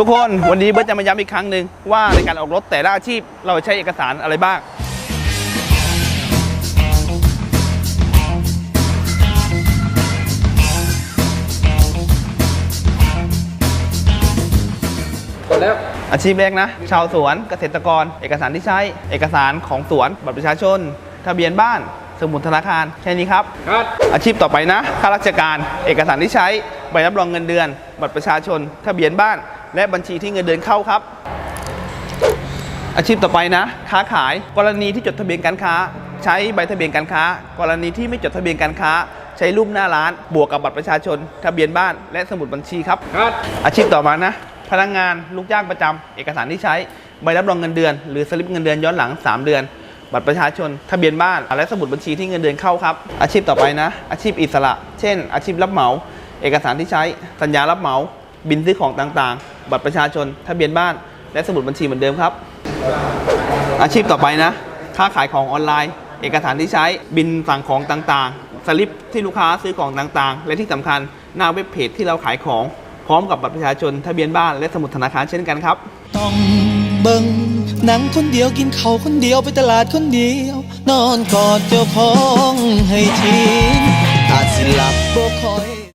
ทุกคนวันนี้เบิร์ตจะมาย้ำอีกครั้งหนึ่งว่าในการออกรถแต่ละอาชีพเราใช้เอกสารอะไรบ้างกดแล้ว อาชีพแรกนะ ชาวสวนเกษตรกร เอกสารที่ใช้ เอกสารของสวนบัตรประชาชน ทะเบียนบ้าน สมุดธนาคารแค่นี้ครับคัดอาชีพต่อไปนะข้าราชการ เอกสารที่ใช้ใบรับรองเงินเดือน บัตรประชาชน ทะเบียนบ้าน และบัญชีที่เงินเดือนเข้าครับ อาชีพต่อไปนะ ค้าขายกรณีที่จดทะเบียนการค้า ใช้ใบทะเบียนการค้า กรณีที่ไม่จดทะเบียนการค้า ใช้รูปหน้าร้าน บวกกับบัตรประชาชน ทะเบียนบ้าน และสมุดบัญชีครับคัดอาชีพต่อมานะ พนักงานลูกจ้างประจำเอกสารที่ใช้ใบรับรองเงินเดือน หรือสลิปเงินเดือนย้อนหลัง 3 เดือนบัตรประชาชน ทะเบียนบ้าน และสมุดบัญชีที่เงินเดือนเข้าครับ อาชีพต่อไปนะ อาชีพอิสระ เช่น อาชีพรับเหมา เอกสารที่ใช้ สัญญารับเหมา บินซื้อของต่างๆ บัตรประชาชนทะเบียนบ้าน และสมุดบัญชีเหมือนเดิมครับ อาชีพต่อไปนะ ค้าขายของออนไลน์ เอกสารที่ใช้บินสั่งของต่างๆ สลิปที่ลูกค้าซื้อของต่างๆ และที่สำคัญหน้าเว็บเพจที่เราขายของพร้อมกับบัตรประชาชนทะเบียนบ้านและสมุดธนาคารเช่นกันครับ ต้องเบิ่งหนังคนเดียวกินเขาคนเดียวไปตลาดคนเดียว นอนกอดเจ้าของให้ทีอ